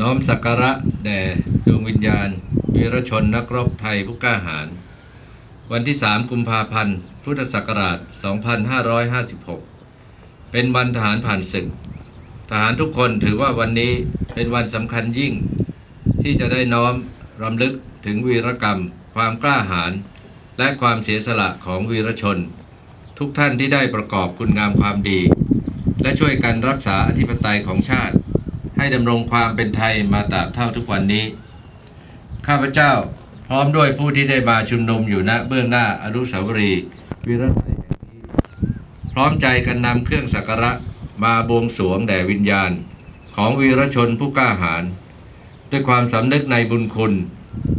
น้อมสักการะแด่ดวงวิญญาณ วีรชนนักรบไทยผู้กล้าหาญวันที่ 3 กุมภาพันธ์ พุทธศักราช 2556 เป็นวันทหารผ่านศึก ทหารทุกคนถือว่าวันนี้เป็นวันสำคัญยิ่ง ที่จะได้น้อมรำลึกถึงวีรกรรม ความกล้าหาญและความเสียสละของวีรชน ทุกท่านที่ได้ประกอบคุณงามความดี และช่วยกันรักษาอธิปไตยของชาติ ให้ดำรงความเป็นไทยมาตราบเท่าทุกวันนี้ ข้าพเจ้าพร้อมด้วยผู้ที่ได้มาชุมนุมอยู่ณเบื้องหน้าอนุสาวรีย์วีรไทยแห่งนี้ พร้อมใจกันนำเครื่องสักการะมาบวงสรวงแด่วิญญาณ ของวีรชนผู้กล้าหาญด้วยความสำนึกในบุญคุณ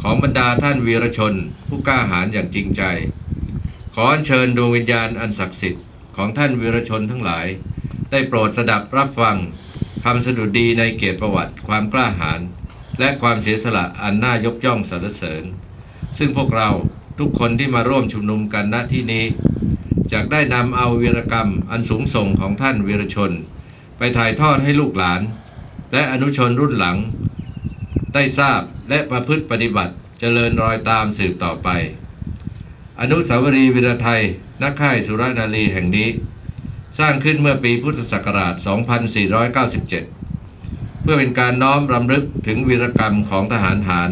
ของบรรดาท่านวีรชนผู้กล้าหาญอย่างจริงใจ ขออัญเชิญดวงวิญญาณอันศักดิ์สิทธิ์ของท่านวีรชนทั้งหลาย ได้โปรดสดับรับฟัง คำสดุดีในเกียรติประวัติความกล้าหาญและความเสียสละอันน่ายกย่องสรรเสริญ ซึ่งพวกเราทุกคนที่มาร่วมชุมนุมกันณที่นี้จากได้นำเอาวีรกรรมอันสูงส่งของท่านวีรชน ไปถ่ายทอดให้ลูกหลาน และอนุชนรุ่นหลัง ได้ทราบและประพฤติปฏิบัติเจริญรอยตามสืบต่อไป อนุสาวรีย์วีรไทยนักค่ายสุรนารีแห่งนี้ สร้างขึ้นเมื่อปีพุทธศักราช 2497 เพื่อเป็นการน้อมรำลึกถึงวีรกรรมของทหารหาร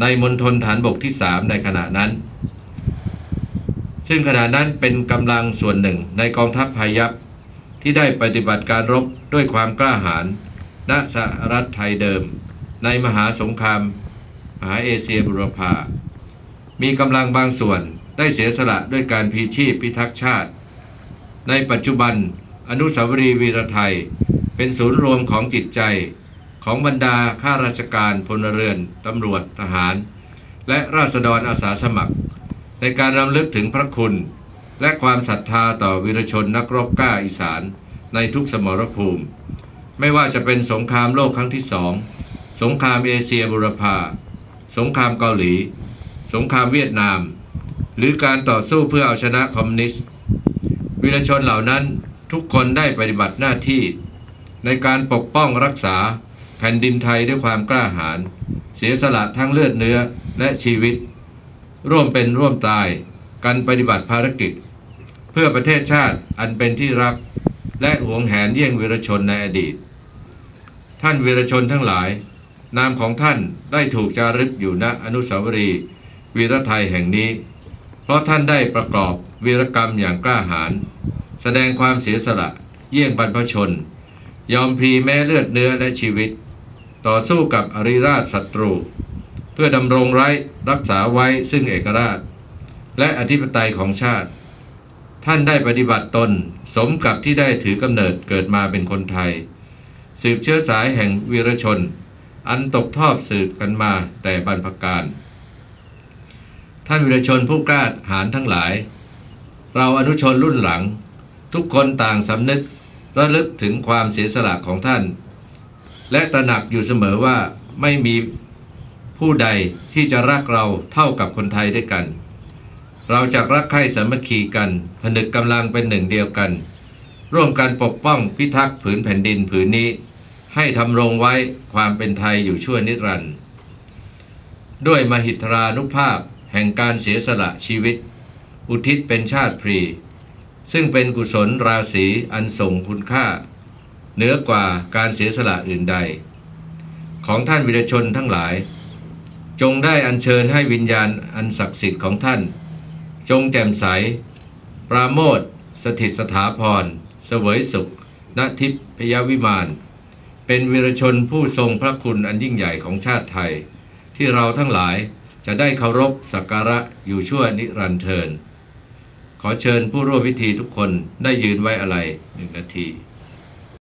ในมณฑลฐานบกที่ 3 ในขณะนั้น ซึ่งขณะนั้นเป็นกำลังส่วนหนึ่งในกองทัพพายัพที่ได้ปฏิบัติการรบด้วยความกล้าหาญณสหรัฐไทยเดิม ในมหาสงครามมหาเอเชียบุรพามีกำลังบางส่วนได้เสียสละด้วยการพีชีพพิทักษ์ชาติ ในปัจจุบันอนุสาวรีย์วีรไทย เป็นศูนย์รวมของจิตใจ ของบรรดาข้าราชการพลเรือนตำรวจทหาร และราษฎรอาสาสมัคร ในการรำลึกถึงพระคุณ และความศรัทธาต่อวีรชนนักรบกล้าอีสานในทุกสมรภูมิ ไม่ว่าจะเป็นสงครามโลกครั้งที่สองสงครามเอเชียบุรพาสงครามเกาหลี สงครามเวียดนาม หรือการต่อสู้เพื่อเอาชนะคอมมิวนิสต์ วีรชนเหล่านั้นทุกคนได้ปฏิบัติหน้าที่ ในการปกป้องรักษาแผ่นดินไทยด้วยความกล้าหาญเสียสละทั้งเลือดเนื้อและชีวิต ร่วมเป็นร่วมตายกันปฏิบัติภารกิจ เพื่อประเทศชาติอันเป็นที่รักและหวงแหนเยี่ยงวีรชนในอดีต ท่านวีรชนทั้งหลาย นามของท่านได้ถูกจารึกอยู่ณอนุสาวรีย์วีรไทยแห่งนี้ เพราะท่านได้ประกอบวีรกรรมอย่างกล้าหาญแสดงความเสียสละ เยี่ยงบรรพชน ยอมพลีแม้เลือดเนื้อและชีวิต ต่อสู้กับอริราชศัตรู เพื่อดำรงไร้รักษาไว้ซึ่งเอกราช และอธิปไตยของชาติ ท่านได้ปฏิบัติตน สมกับที่ได้ถือกำเนิดเกิดมาเป็นคนไทย สืบเชื้อสายแห่งวีรชน อันตกทอดสืบกันมาแต่บรรพการ ท่านวีรชนผู้กล้าหาญทั้งหลาย เราอนุชนรุ่นหลัง ทุกคนต่างสำนึกระลึกถึงความเสียสละของท่าน และตระหนักอยู่เสมอว่าไม่มีผู้ใดที่จะรักเราเท่ากับคนไทยด้วยกัน เราจะรักใคร่สามัคคีกันผนึกกำลังเป็นหนึ่งเดียวกัน ร่วมกันปกป้องพิทักษ์ผืนแผ่นดินผืนนี้ ให้ทำรงไว้ความเป็นไทยอยู่ชั่วนิรันดร์ด้วยมหิทรานุภาพ แห่งการเสียสละชีวิต อุทิศเป็นชาติพรี ซึ่งเป็นกุศลราศีอันส่งคุณค่า เหนือกว่าการเสียสละอื่นใด ของท่านวิรชนทั้งหลาย จงได้อัญเชิญให้วิญญาณอันศักดิ์สิทธิ์ของท่าน จงแจ่มใส ปราโมทสถิตสถาพรเสวยสุขณทิพยวิมานเป็นวีรชนผู้ทรงพระคุณอันยิ่งใหญ่ของชาติไทย ที่เราทั้งหลาย จะได้เคารพสักการะอยู่ชั่วนิรันดร์เทิน ขอเชิญผู้ร่วมพิธีทุกคนได้ยืนไว้อะไรหนึ่งนาที